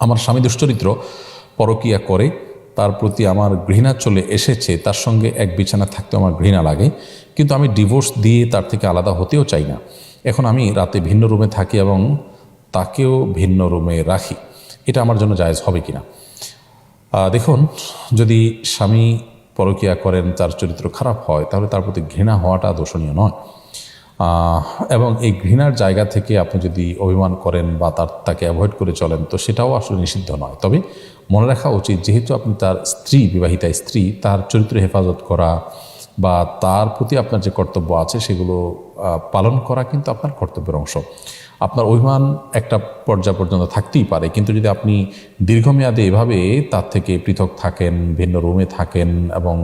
আমার স্বামী দুশ্চরিত্র পরকিয়া করে তার প্রতি আমার ঘৃণা চলে এসেছে তার সঙ্গে এক বিছানা থাকতে আমার ঘৃণা লাগে। কিন্তু আমি ডিভোর্স দিয়ে তার থেকে আলাদা হতেও চাই না। এখন আমি রাতে ভিন্ন রুমে থাকি এবং তাকেও ভিন্ন রুমে রাখি। এটা আমার জন্য জায়জ হবে কিনা? আহ, দেখুন যদি স্বামী পরকিয়া করেন তার চরিত্র খারাপ হয় তাহলে তার প্রতি ঘৃণা হওয়াটা দোষণীয় নয়। এবং এই ঘৃণার জায়গা থেকে আপনি যদি অভিমান করেন বা তার, তাকে অ্যাভয়েড করে চলেন, তো সেটাও আসলে নিষিদ্ধ নয়। তবে মনে রাখা উচিত, যেহেতু আপনি তার স্ত্রী, বিবাহিতা স্ত্রী, তার চরিত্র হেফাজত করা বা তার প্রতি আপনার যে কর্তব্য আছে, সেগুলো পালন করা কিন্তু আপনার কর্তব্যের অংশ। আপনার অভিমান একটা পর্যায় পর্যন্ত থাকতেই পারে, কিন্তু যদি আপনি দীর্ঘমেয়াদে এভাবে তার থেকে পৃথক থাকেন, ভিন্ন রুমে থাকেন এবং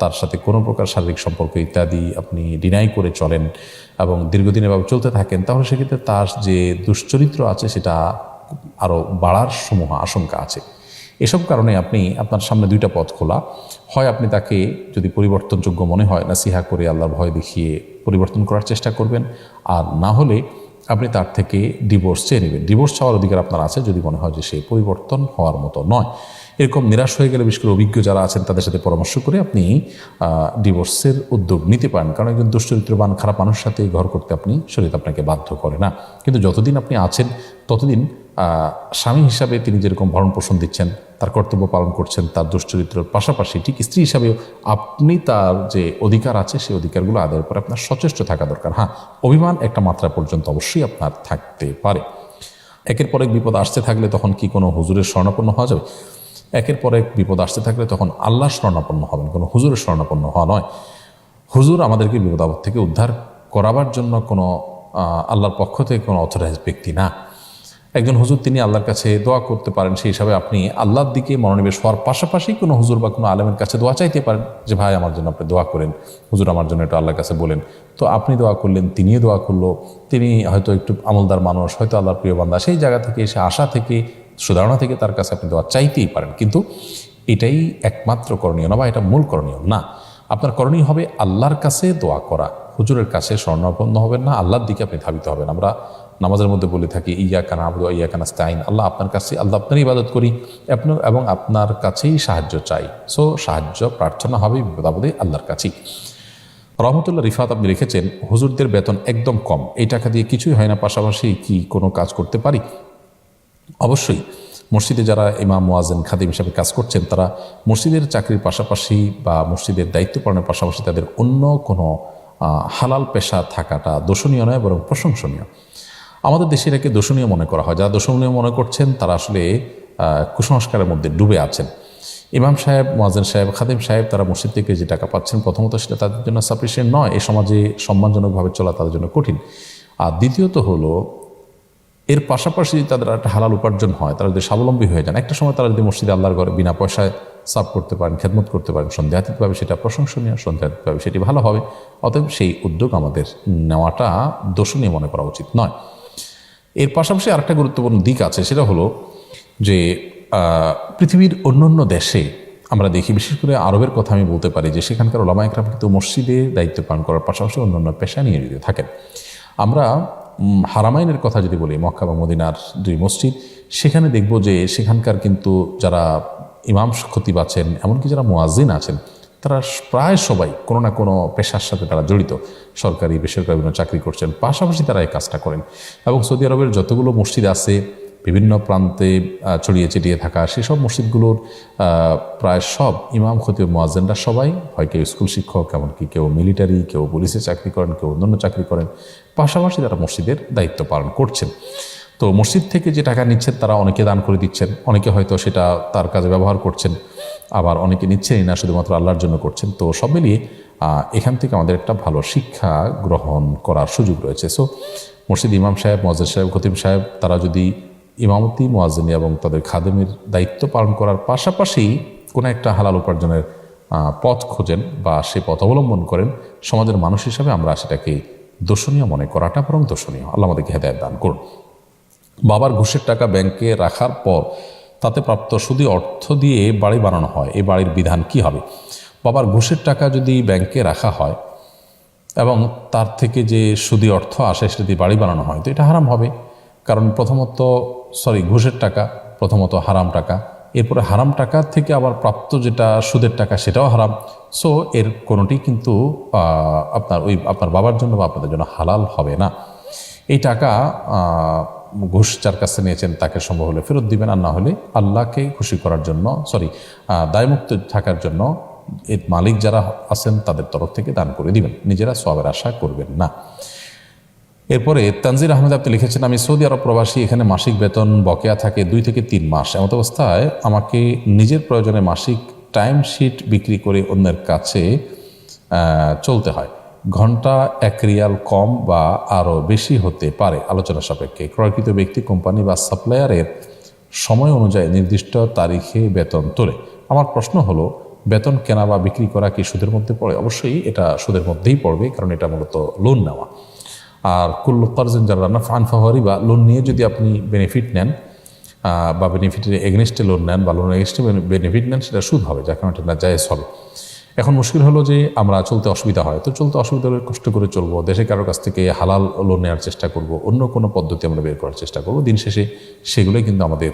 তার সাথে কোনো প্রকার শারীরিক সম্পর্ক ইত্যাদি আপনি ডিনাই করে চলেন এবং দীর্ঘদিন এভাবে চলতে থাকেন, তাহলে সেক্ষেত্রে তার যে দুশ্চরিত্র আছে সেটা আরও বাড়ার সমূহ আশঙ্কা আছে। এসব কারণে আপনি আপনার সামনে দুইটা পথ খোলা। হয় আপনি তাকে যদি পরিবর্তনযোগ্য মনে হয়, নাসিহা করে আল্লাহর ভয় দেখিয়ে পরিবর্তন করার চেষ্টা করবেন, আর না হলে আপনি তার থেকে ডিভোর্স চেয়ে নেবেন। ডিভোর্স চাওয়ার অধিকার আপনার আছে, যদি মনে হয় যে সে পরিবর্তন হওয়ার মতো নয়। এরকম নিরাশ হয়ে গেলে বিশেষ করে অভিজ্ঞ যারা আছেন, তাদের সাথে পরামর্শ করে আপনি ডিভোর্সের উদ্যোগ নিতে পারেন। কারণ একজন দুশ্চরিত্রবান, খারাপ মানুষের সাথে ঘর করতে আপনি শরীর আপনাকে বাধ্য করে না। কিন্তু যতদিন আপনি আছেন, ততদিন স্বামী হিসাবে তিনি যেরকম ভরণ পোষণ দিচ্ছেন, তার কর্তব্য পালন করছেন, তার দুশ্চরিত্রের পাশাপাশি ঠিক স্ত্রী হিসাবেও আপনি তার যে অধিকার আছে, সেই অধিকারগুলো আদায়ের পরে আপনার সচেষ্ট থাকা দরকার। হ্যাঁ অভিমান একটা মাত্রা পর্যন্ত অবশ্যই আপনার থাকতে পারে। একের পর এক বিপদ আসতে থাকলে তখন কি কোনো হুজুরের স্বর্ণাপন্ন হওয়া যাবে? একের পর এক বিপদ আসতে থাকলে তখন আল্লাহর স্বর্ণাপন্ন হবেন, কোনো হুজুরের স্বর্ণাপন্ন হওয়া নয়। হুজুর আমাদেরকে বিপদ আপদ থেকে উদ্ধার করাবার জন্য কোনো আল্লাহর পক্ষ থেকে কোনো অথরাইজ ব্যক্তি না। একজন হুজুর তিনি আল্লাহর কাছে দোয়া করতে পারেন, সেই হিসাবে আপনি আল্লাহর দিকে মনোনিবেশ হওয়ার পাশাপাশি কোনো হুজুর বা কোনো আলেমের কাছে দোয়া চাইতে পারেন যে, ভাই, আমার জন্য আপনি দোয়া করেন। হুজুর আমার জন্য একটু আল্লাহর কাছে বলেন। তো আপনি দোয়া করলেন, তিনিও দোয়া করল। তিনি হয়তো একটু আমলদার মানুষ, হয়তো আল্লাহর প্রিয় বান্ধা সেই জায়গা থেকে এসে আশা থেকে সুধারণা থেকে তার কাছে আপনি দোয়া চাইতেই পারেন। কিন্তু এটাই একমাত্র করণীয় না বা এটা মূল করণীয় না। আপনার করণীয় হবে আল্লাহর কাছে দোয়া করা। হুজুরের কাছে স্বর্ণাপন্ন হবেন না, আল্লাহর দিকে আপনি ধাবিত হবেন। আমরা নামাজের মধ্যে বলে থাকি ইয়া কানা আবু ইয়া কানা স্তাইন আল্লাহ আপনার কাছে, আল্লাহ আপনার ইবাদত করি, আপনার এবং আপনার কাছেই সাহায্য চাই। সো সাহায্য, প্রার্থনা হবে বিপদাবদে আল্লাহর কাছেই। রহমতুল্লাহ রিফাত আপনি লিখেছেন হুজুরদের বেতন একদম কম। এই টাকা দিয়ে কিছুই হয় না, পাশাপাশি কি কোনো কাজ করতে পারি? অবশ্যই, মসজিদে যারা ইমাম মোয়াজেন খাদিম হিসাবে কাজ করছেন, তারা মসজিদের চাকরির পাশাপাশি বা মসজিদের দায়িত্ব পালনের পাশাপাশি তাদের অন্য কোনো হালাল পেশা থাকাটা দোষণীয় নয় বরং প্রশংসনীয়। আমাদের দেশে এটাকে দোষণীয় মনে করা হয়। যারা দোষণীয় মনে করছেন, তারা আসলে কুসংস্কারের মধ্যে ডুবে আছেন। ইমাম সাহেব মোয়াজেন সাহেব, খাদিম সাহেব, তারা মসজিদ থেকে যে টাকা পাচ্ছেন, প্রথমত সেটা তাদের জন্য সাফিসিয়েন্ট নয় এই সমাজে সম্মানজনকভাবে চলা তাদের জন্য কঠিন। আর দ্বিতীয়ত হলো এর পাশাপাশি যদি তাদের একটা হালাল উপার্জন হয়, তারা যদি স্বাবলম্বী হয়ে যান, একটা সময় তারা যদি মসজিদে আল্লাহর ঘরে বিনা পয়সায় সাফ করতে পারেন, খেদমত করতে পারেন, সন্দেহাতীতভাবে সেটা প্রশংসনীয়, সন্দেহাতীতভাবে সেটি ভালো হবে। অতএব সেই উদ্যোগ আমাদের নেওয়াটা দোষণীয় মনে করা উচিত নয়। এর পাশাপাশি আরেকটা গুরুত্বপূর্ণ দিক আছে, সেটা হলো যে পৃথিবীর অন্য অন্য দেশে আমরা দেখি, বিশেষ করে আরবের কথা আমি বলতে পারি, যে সেখানকার ওলামা একরাম কিন্তু মসজিদে দায়িত্ব পালন করার পাশাপাশি অন্য অন্য পেশা নিয়োজিত থাকেন। আমরা হারামাইনের কথা যদি বলি, মক্কা বা মদিনার দুই মসজিদ, সেখানে দেখব যে সেখানকার কিন্তু যারা ইমাম খতিব আছেন, এমনকি যারা মোয়াজিন আছেন, তারা প্রায় সবাই কোনো না কোনো পেশার সাথে তারা জড়িত। সরকারি, বেসরকারি বিভিন্ন চাকরি করছেন, পাশাপাশি তারা এই কাজটা করেন। এবং সৌদি আরবের যতগুলো মসজিদ আছে বিভিন্ন প্রান্তে ছড়িয়ে ছিটিয়ে থাকা সেসব মসজিদগুলোর প্রায় সব ইমাম, খতিব মোয়াজেনরা সবাই হয় কেউ স্কুল শিক্ষক, এমনকি কেউ মিলিটারি, কেউ পুলিশে চাকরি করেন, কেউ অন্যান্য চাকরি করেন। পাশাপাশি তারা মসজিদের দায়িত্ব পালন করছেন। তো মসজিদ থেকে যে টাকা নিচ্ছেন, তারা অনেকে দান করে দিচ্ছেন, অনেকে হয়তো সেটা তার কাজে ব্যবহার করছেন, আবার অনেকে নিচ্ছেনই না, শুধুমাত্র আল্লাহর জন্য করছেন। তো সব মিলিয়ে এখান থেকে আমাদের একটা ভালো শিক্ষা গ্রহণ করার সুযোগ রয়েছে। সো মসজিদ ইমাম সাহেব মজাদ সাহেব খতিম সাহেব, তারা যদি ইমামতি মোয়াজিনী এবং তাদের খাদেমের দায়িত্ব পালন করার পাশাপাশি কোনো একটা হালাল উপার্জনের পথ খোঁজেন বা সে পথ অবলম্বন করেন। সমাজের মানুষ হিসাবে আমরা সেটাকে দোষণীয় মনে করাটা বরং দোষণীয় আল্লাহ আমাদেরকে হেদায়ত দান করুন। বাবার ঘুষের টাকা ব্যাংকে রাখার পর তাতে প্রাপ্ত সুদী অর্থ দিয়ে বাড়ি বানানো হয়। এই বাড়ির বিধান কি হবে? বাবার ঘুষের টাকা যদি ব্যাংকে রাখা হয় এবং তার থেকে যে সুদী অর্থ আসে সেটা দিয়ে বাড়ি বানানো হয়, তো এটা হারাম হবে। কারণ প্রথমত সরি ঘুষের টাকা, প্রথমত হারাম টাকা। এরপরে হারাম টাকা থেকে আবার প্রাপ্ত যেটা সুদের টাকা সেটাও হারাম। সো এর কোনোটি কিন্তু আপনার ওই, আপনার বাবার জন্য বা আপনাদের জন্য হালাল হবে না। এই টাকা ঘুষ যার কাছে নিয়েছেন তাকে সম্ভব হলে ফেরত দিবেন, আর না হলে আল্লাহকে খুশি করার জন্য সরি দায়মুক্ত থাকার জন্য এর মালিক যারা আছেন তাদের তরফ থেকে দান করে দিবেন। নিজেরা সবের আশা করবেন না। এরপরে তানজির আহমেদ আপনি লিখেছেন, আমি সৌদি আরব প্রবাসী, এখানে মাসিক বেতন বকেয়া থাকে দুই থেকে তিন মাস। এমত অবস্থায় আমাকে নিজের প্রয়োজনে মাসিক টাইম শিট বিক্রি করে অন্যের কাছে চলতে হয়। ঘণ্টা এক রিয়াল কম বা আরও বেশি হতে পারে। আলোচনা সাপেক্ষে ক্রয়কৃত ব্যক্তি, কোম্পানি বা সাপ্লায়ারের সময় অনুযায়ী নির্দিষ্ট তারিখে বেতন তোলে। আমার প্রশ্ন হলো, বেতন কেনা বা বিক্রি করা কি সুদের মধ্যে পড়ে? অবশ্যই এটা সুদের মধ্যেই পড়বে, কারণ এটা মূলত লোন নেওয়া। আর কুল্লু কার্জেন যারা রান্না ফান ফাওয়ারি বা লোন নিয়ে যদি আপনি বেনিফিট নেন বা বেনিফিটের এগেনস্টে লোন নেন, বা লোনের এগেনস্টে বেনিফিট নেন, সেটা সুদ হবে, যার কারণে না জায়েজ হবে। এখন মুশকিল হলো যে আমরা চলতে অসুবিধা হয়, তো চলতে অসুবিধা হলে কষ্ট করে চলবো, দেশে কারোর কাছ থেকে হালাল লোন নেওয়ার চেষ্টা করব, অন্য কোনো পদ্ধতি আমরা বের করার চেষ্টা করব, দিন শেষে সেগুলোই কিন্তু আমাদের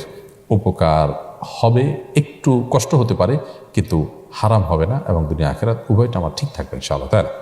উপকার হবে, একটু কষ্ট হতে পারে, কিন্তু হারাম হবে না, এবং দুনিয়া আখেরাত উভয়টা আমার ঠিক থাকবে ইনশাআল্লাহ, তাই না?